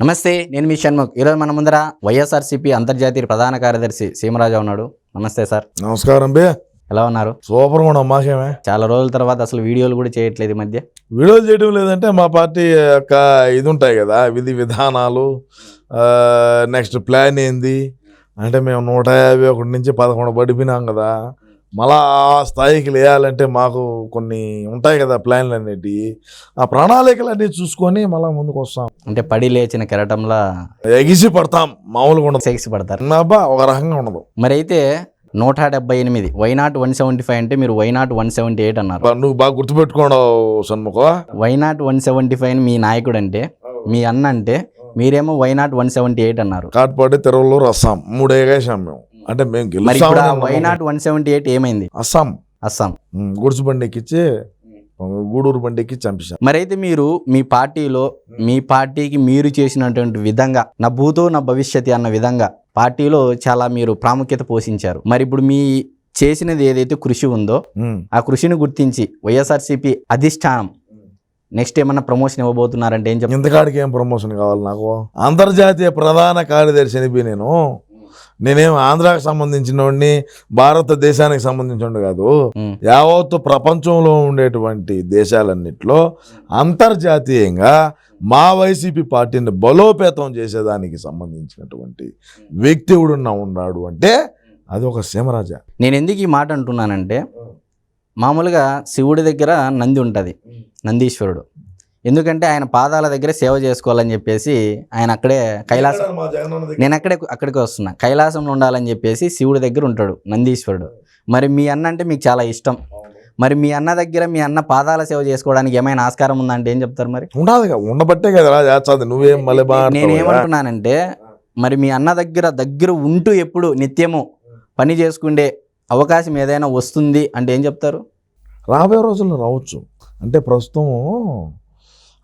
నమస్తే నేను మీ షణ్ముఖ్. ఈరోజు మన ముందర వైఎస్ఆర్సీపీ అంతర్జాతీయ ప్రధాన కార్యదర్శి సీమరాజా ఉన్నాడు. నమస్తే సార్. నమస్కారం బే. ఎలా ఉన్నారు? సూపర్ కూడా మాకేమే చాలా రోజుల తర్వాత అసలు వీడియోలు కూడా చేయట్లేదు ఈ మధ్య. వీడియోలు చేయడం లేదంటే మా పార్టీ యొక్క ఇది ఉంటాయి కదా విధి విధానాలు నెక్స్ట్ ప్లాన్ ఏంది? అంటే మేము నూట యాభై ఒకటి నుంచి పదకొండు పడిపోయినాం కదా. మళ్ళా ఆ స్థాయికి లేయాలంటే మాకు కొన్ని ఉంటాయి కదా ప్లాన్లు అనేటివి ఆ ప్రణాళికలు అన్నీ చూసుకొని మళ్ళీ ముందుకు వస్తాం. అంటే పడి లేచిన కెరటంలా ఎగిసి పడతాం. మామూలుగా ఉండదు. సెక్స్ పడతారు. అబ్బా ఒక రకంగా ఉండదు. మరి అయితే నూట డెబ్బై ఎనిమిది వైనాట్ వన్ సెవెంటీ ఫైవ్ అంటే మీరు వైనాట్ వన్ సెవెంటీ ఎయిట్ అన్నారు. నువ్వు బాగా గుర్తుపెట్టుకోండు సన్ముఖ. Why not one seventy five మీ నాయకుడు అంటే మీ అన్న అంటే మీరేమో వైనాట్ వన్ సెవెంటీ ఎయిట్ అన్నారు. కాట్పాడి తిరువల్లూరు అస్సాం. మూడే వేసాం మేము. అంటే మేము మరి గెలుస్తాం వైనాట్ వన్ సెవెంటీ ఎయిట్ ఏమైంది? అస్సాం. అస్సాం. గుడిసు బండి ఎక్కించి గూడూరు బండి ఎక్కి చంపేశాం మరైతే మీరు మీ పార్టీలో మీ పార్టీకి మీరు చేసినటువంటి విధంగా నా భూతో నా భవిష్యత్తు అన్న విధంగా పార్టీలో చాలా మీరు ప్రాముఖ్యత పోషించారు. మరి ఇప్పుడు మీ చేసినది ఏదైతే కృషి ఉందో ఆ కృషిని గుర్తించి వైఎస్ఆర్సీపీ అధిష్టానం నెక్స్ట్ ఏమన్నా ప్రమోషన్ ఇవ్వబోతున్నారంటే ఏం చెప్తారు ఇంతకాడికి ఏం ప్రమోషన్ కావాలి నాకు? అంతర్జాతీయ ప్రధాన కార్యదర్శి నేను. నేనేం ఆంధ్రాకి సంబంధించిన వాడిని భారతదేశానికి సంబంధించిన కాదు. యావత్తు ప్రపంచంలో ఉండేటువంటి దేశాలన్నిట్లో అంతర్జాతీయంగా మా వైసీపీ పార్టీని బలోపేతం చేసేదానికి సంబంధించినటువంటి వ్యక్తి ఎవడున్నా ఉన్నాడు అంటే అది ఒక సీమరాజ నేను ఎందుకు ఈ మాట అంటున్నానంటే మామూలుగా శివుడి దగ్గర నంది ఉంటుంది నందీశ్వరుడు. ఎందుకంటే ఆయన పాదాల దగ్గర సేవ చేసుకోవాలని చెప్పేసి ఆయన అక్కడే కైలాసం నేను అక్కడే అక్కడికి వస్తున్నా. కైలాసంలో ఉండాలని చెప్పేసి శివుడి దగ్గర ఉంటాడు నందీశ్వరుడు. మరి మీ అన్న అంటే మీకు చాలా ఇష్టం. మరి మీ అన్న దగ్గర మీ అన్న పాదాల సేవ చేసుకోవడానికి ఏమైనా ఆస్కారం ఉందంటే ఏం చెప్తారు మరి? ఉండదు ఉండబట్టే కదరా చేస్తుంది. నువ్వేం మళ్ళీ బాగా నేను ఏమంటున్నానంటే మరి మీ అన్న దగ్గర దగ్గర ఉంటూ ఎప్పుడు నిత్యము పని చేసుకుండే అవకాశం ఏదైనా వస్తుంది అంటే ఏం చెప్తారు? రాబోయే రోజుల్లో రావచ్చు. అంటే ప్రస్తుతం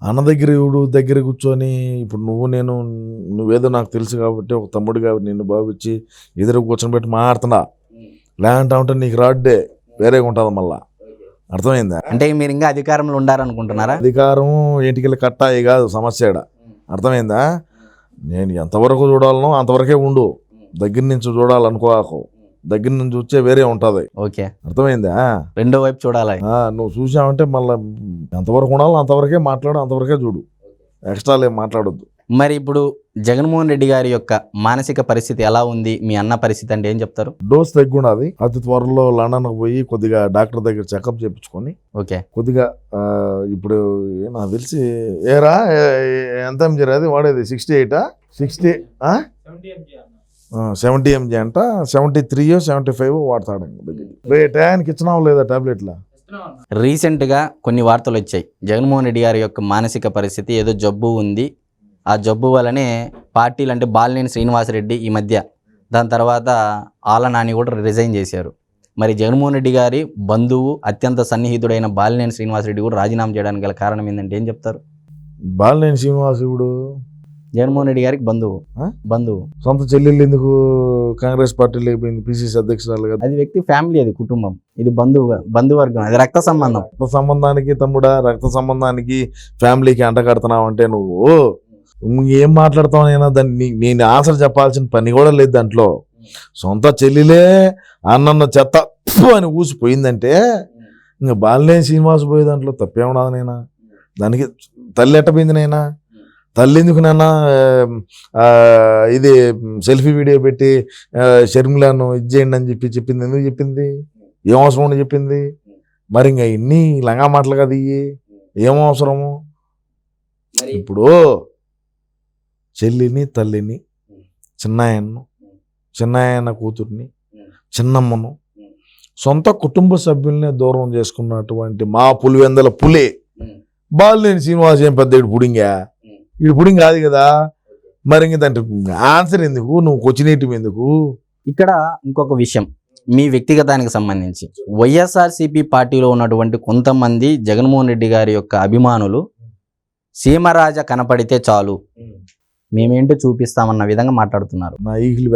అన్న దగ్గర ఇవుడు దగ్గర కూర్చొని ఇప్పుడు నువ్వు నేను నువ్వేదో నాకు తెలుసు కాబట్టి ఒక తమ్ముడు కాబట్టి నిన్ను భావించి ఎదురు కూర్చొని పెట్టి మాట్లాడుతున్నా. లేదంటా ఉంటే నీకు రాడ్డే వేరేగా ఉంటుంది మళ్ళా. అర్థమైందా? అంటే మీరు ఇంకా అధికారంలో ఉండాలనుకుంటున్నారా? అధికారం ఇంటికి కట్టాయి కాదు సమస్య. అర్థమైందా? నేను ఎంతవరకు చూడాలనో అంతవరకే ఉండు. దగ్గర నుంచి చూడాలనుకోకు. దగ్గర నుంచి చూస్తే వేరే ఉంటుంది. ఓకే. అర్థమైందా? రెండో వైపు చూడాలి. నువ్వు చూసావంటే మళ్ళీ ఎంతవరకు ఉండాలో అంతవరకే మాట్లాడు అంతవరకే చూడు. ఎక్స్ట్రా ఏం మాట్లాడొద్దు. మరి ఇప్పుడు జగన్మోహన్ రెడ్డి గారి యొక్క మానసిక పరిస్థితి ఎలా ఉంది? మీ అన్న పరిస్థితి అంటే ఏం చెప్తారు? డోస్ తగ్గున్నది అతి త్వరలో లండన్కి పోయి కొద్దిగా డాక్టర్ దగ్గర చెకప్ చేయించుకొని ఓకే. కొద్దిగా ఇప్పుడు నాకు తెలిసి ఏరా ఎంత ఎంజీ అది? వాడేది సిక్స్టీ ఎయిటా? సిక్స్టీ సెవెంటీ ఎంజీ అంట. సెవెంటీ త్రీ సెవెంటీ ఫైవ్ వాడతాడు. రే టయానికి ఇచ్చినావు లేదా టాబ్లెట్లా? రీసెంట్గా కొన్ని వార్తలు వచ్చాయి జగన్మోహన్ రెడ్డి గారి యొక్క మానసిక పరిస్థితి ఏదో జబ్బు ఉంది. ఆ జబ్బు వల్లనే పార్టీలు అంటే బాలినేని శ్రీనివాసరెడ్డి ఈ మధ్య దాని తర్వాత ఆల నాని కూడా రిజైన్ చేశారు. మరి జగన్మోహన్ రెడ్డి గారి బంధువు అత్యంత సన్నిహితుడైన బాలినేని శ్రీనివాసరెడ్డి కూడా రాజీనామా చేయడానికి గల కారణం ఏంటంటే ఏం చెప్తారు? బాలినేని శ్రీనివాసుడు జగన్మోహన్ రెడ్డి గారికి బంధువు? బంధువు. సొంత చెల్లెళ్ళు ఎందుకు కాంగ్రెస్ పార్టీలో అయిపోయింది పిసిసి అధ్యక్షురాలు అది వ్యక్తి ఫ్యామిలీ అది కుటుంబం. ఇది బంధువు బంధువర్గం అది రక్త సంబంధం. రక్త సంబంధానికి తమ్ముడా రక్త సంబంధానికి ఫ్యామిలీకి అంటగడుతున్నావు అంటే నువ్వు ఏం మాట్లాడతావు నేను? దాన్ని నేను ఆన్సర్ చెప్పాల్సిన పని కూడా లేదు దాంట్లో. సొంత చెల్లిలే అన్నన్న చెత్త అని ఊసిపోయిందంటే ఇంకా బాలినేని శ్రీనివాస్ పోయే దాంట్లో తప్పేమున్నది నైనా? దానికి తల్లి ఎట్టపోయింది నైనా? తల్లి ఎందుకు నాన్న ఇది సెల్ఫీ వీడియో పెట్టి షర్మిలాను ఇది చేయండి అని చెప్పి చెప్పింది. ఎందుకు చెప్పింది? ఏం అవసరం ఉండి చెప్పింది? మరి ఇంకా ఇన్ని లంగా మాటలు కదా ఇవి ఏం అవసరము? ఇప్పుడు చెల్లిని తల్లిని చిన్నాయన్ను చిన్నాయన్న కూతుర్ని చిన్నమ్మను సొంత కుటుంబ సభ్యుల్ని దూరం చేసుకున్నటువంటి మా పులివెందల పులే. బాలినేని శ్రీనివాస్ ఏం పెద్ద పుడింగా? ఇడు పుడింగ్ కాదు కదా. మరి ఇంక దాంట్లో ఆన్సర్ ఎందుకు? నువ్వు కొచ్చినేటివి ఎందుకు? ఇక్కడ ఇంకొక విషయం. మీ వ్యక్తిగతానికి సంబంధించి. వైఎస్ఆర్సీపీ పార్టీలో ఉన్నటువంటి కొంతమంది జగన్మోహన్ రెడ్డి గారి యొక్క అభిమానులు సీమరాజ కనపడితే చాలు. మేమేంటో చూపిస్తామన్న విధంగా మాట్లాడుతున్నారు. నా ఈగిలి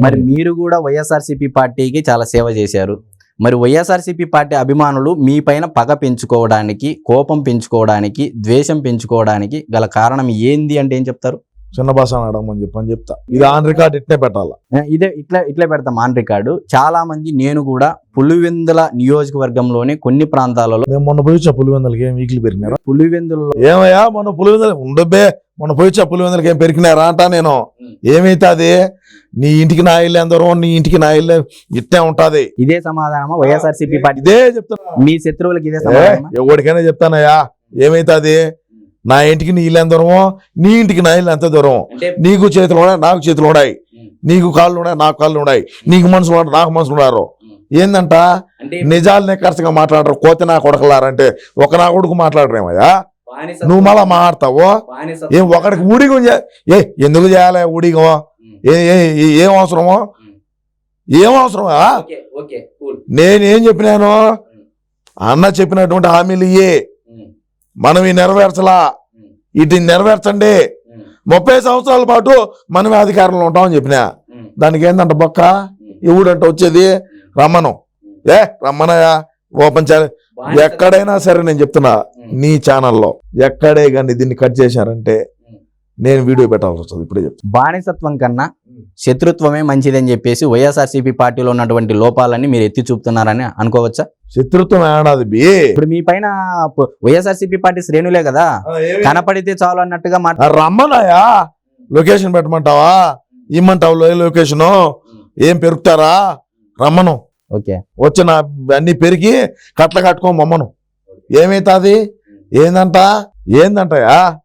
మరి మీరు కూడా వైఎస్ఆర్సీపీ పార్టీకి చాలా సేవ చేశారు. మరి వైఎస్ఆర్సీపీ పార్టీ అభిమానులు మీ పైన పగ పెంచుకోవడానికి కోపం పెంచుకోవడానికి ద్వేషం పెంచుకోవడానికి గల కారణం ఏంది అంటే ఏం చెప్తారు? చిన్న భాష అడగమని చెప్పని చెప్తా. ఇది ఆన్ రికార్డ్ ఇట్నే పెట్టాలా? ఇదే ఇట్లా ఇట్లా పెడతాం ఆన్ రికార్డు. చాలా మంది నేను కూడా పులివెందుల నియోజకవర్గంలోని కొన్ని ప్రాంతాలలో నేను మొన్న పోయి వచ్చా పులివెందులకి ఏం వీక్లీ పెరిగినారా? పులివెందులలో ఏమయ్యా మొన్న పులివెందుల ఉండబ్బే మొన్న పోయి వచ్చా పులివెందులకి ఏం పెరిగినారా అంటా నేను. ఏమైతుంది నీ ఇంటికి నా ఇల్లు ఎందరో నీ ఇంటికి నా ఇల్లు ఇట్టే ఉంటది. ఇదే సమాధానమా? వైఎస్ఆర్సీపీ పార్టీ ఇదే చెప్తున్నా. మీ శత్రువులకి ఇదే ఎవరికైనా చెప్తానయ్యా. ఏమైతుంది నా ఇంటికి నీ ఇల్లు ఎంత దూరమో నీ ఇంటికి నా ఇల్లు ఎంత దూరం నీకు చేతులు ఉన్నాయి నాకు చేతులు ఉన్నాయి. నీకు కాళ్ళు ఉన్నాయి నాకు కాళ్ళు ఉన్నాయి. నీకు మనసులు ఉన్నాయి నాకు మనసులు ఉన్నారు. ఏందంట? నిజాలనే ఖర్చుగా మాట్లాడరు. కోతి నా కొడకలారంటే ఒక నా కొడుకు మాట్లాడరేమయ్యా? నువ్వు మళ్ళా మాట్లాడతావు? ఏం ఒకడికి ఊడిగం ఏ ఎందుకు చేయాలి ఊడిగం? ఏ ఏ- అవసరమో? ఏం అవసరమా నేనేం చెప్పినాను? అన్న చెప్పినటువంటి హామీలు ఇయ్యే. మనం ఈ నెరవేర్చలా ఇటు నెరవేర్చండి. ముప్పై సంవత్సరాల పాటు మనమే అధికారంలో ఉంటామని చెప్పినా దానికి ఏందంట బొక్క? ఎవడంట వచ్చేది రమ్మను ఏ రమ్మనయా ఓపెన్ చేయాలి ఎక్కడైనా సరే నేను చెప్తున్నా నీ ఛానల్లో ఎక్కడే కానీ దీన్ని కట్ చేశారంటే నేను వీడియో పెట్టాల్సి వస్తుంది ఇప్పుడే చెప్తున్నా. బానిసత్వం కన్నా శత్రుత్వమే మంచిదని చెప్పేసి వైఎస్ఆర్సీపీ పార్టీలో ఉన్నటువంటి లోపాలన్నీ మీరు ఎత్తి చూపుతున్నారని అనుకోవచ్చా? శత్రుత్వం ఏడాది బి. ఇప్పుడు మీ పైన వైఎస్ఆర్సీపీ పార్టీ శ్రేణులే కదా? కనపడితే చాలు అన్నట్టుగా రమ్మనాయా లొకేషన్ పెట్టమంటావా? ఇమ్మంటావు లో- లొకేషను? ఏం పెరుగుతారా? రమ్మను. ఓకే. వచ్చిన అన్ని పెరిగి కట్ల కట్టుకో మమ్మను ఏమైతుంది? ఏందంట? ఏందంటయా?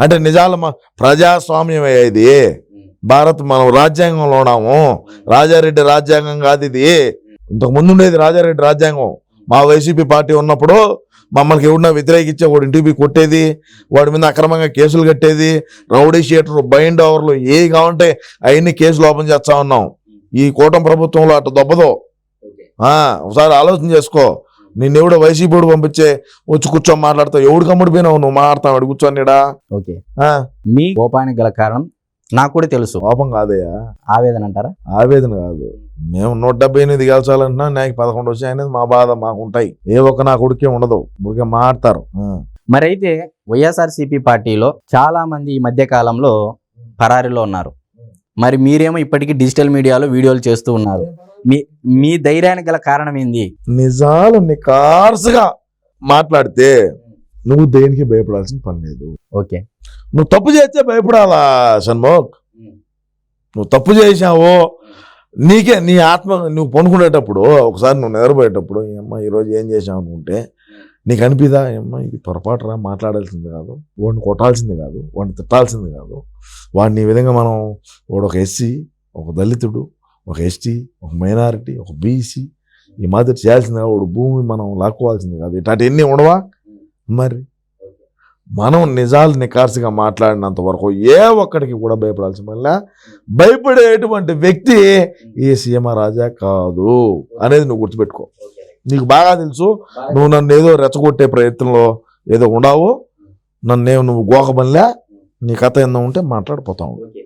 అంటే నిజాలు ప్రజాస్వామ్యం ఇది. భారత్ మనం రాజ్యాంగంలో ఉన్నాము. రాజారెడ్డి రాజ్యాంగం కాదు ఇది. ఇంతకు ముందు ఉండేది రాజారెడ్డి రాజ్యాంగం. మా వైసీపీ పార్టీ ఉన్నప్పుడు మమ్మల్ని ఎవడన్నా వ్యతిరేకించే వాడు ఇంటికి కొట్టేది వాడి మీద అక్రమంగా కేసులు కట్టేది రౌడీ షీటర్ బైండ్ ఓవర్లు ఏ కావంటే అవన్నీ కేసులు ఓపెన్ చేస్తా ఉన్నాం. ఈ కూటమి ప్రభుత్వంలో అటు దొబ్బదో. ఆ, ఒకసారి ఆలోచన చేసుకో. నిన్ను ఎవడో వైసీపీ పంపించే వచ్చి కూర్చొని మాట్లాడతావు. ఎవడు కమ్ముడు పోయినావు నువ్వు? మాట్లాడతావు. కూర్చొనిడా ఓకే. మీ కోపానికి గల కారణం నాకు కూడా తెలుసు. కోపం కాదయ్యా. ఆవేదన అంటారా? ఆవేదన కాదు. మేము నూట డెబ్బై ఎనిమిది గెలిచాలంటున్నా నాకు పదకొండు వచ్చాయి అనేది మా బాధ మాకు ఉంటాయి. ఏ ఒక్క నా కొడుకే ఉండదు. ఊరికే మాడతారు ఆ. మరి అయితే వైఎస్ఆర్సీపీ పార్టీలో చాలా మంది ఈ మధ్య కాలంలో పరారీలో ఉన్నారు. మరి మీరేమో ఇప్పటికీ డిజిటల్ మీడియాలో వీడియోలు చేస్తూ ఉన్నారు. మీ మీ ధైర్యానికి గల కారణం ఏంది? నిజాలు నికార్సుగా మాట్లాడితే నువ్వు దేనికి భయపడాల్సిన పని లేదు. ఓకే. నువ్వు తప్పు చేస్తే భయపడాలా షణ్ముఖ్? నువ్వు తప్పు చేసావు నీకే నీ ఆత్మ నువ్వు పనుకునేటప్పుడు ఒకసారి నువ్వు నిద్రపోయేటప్పుడు ఏమ్మా ఈరోజు ఏం చేసావు అనుకుంటే నీకు అనిపిదా? ఏమ్మా ఇది పొరపాటు రా మాట్లాడాల్సింది కాదు. వాడిని కొట్టాల్సింది కాదు. వాడిని తిట్టాల్సింది కాదు. వాడిని ఈ విధంగా మనం వాడు ఒక ఎస్సీ ఒక దళితుడు ఒక ఎస్టీ ఒక మైనారిటీ ఒక బీసీ ఈ మాదిరి చేయాల్సింది కాదు. వాడు భూమి మనం లాక్కోవాల్సింది కాదు. ఇట్లాంటి ఎన్ని ఉండవా? మరి మనం నిజాలు నికార్సిగా మాట్లాడినంత వరకు ఏ ఒక్కడికి కూడా భయపడాల్సిన వల్ల భయపడేటువంటి వ్యక్తి ఈ సీఎం రాజా కాదు అనేది నువ్వు గుర్తుపెట్టుకో. నీకు బాగా తెలుసు నువ్వు నన్ను ఏదో రెచ్చగొట్టే ప్రయత్నంలో ఏదో ఉండవు నన్ను నువ్వు గోకబనిలే నీ కథ ఏందో ఉంటే మాట్లాడిపోతావు.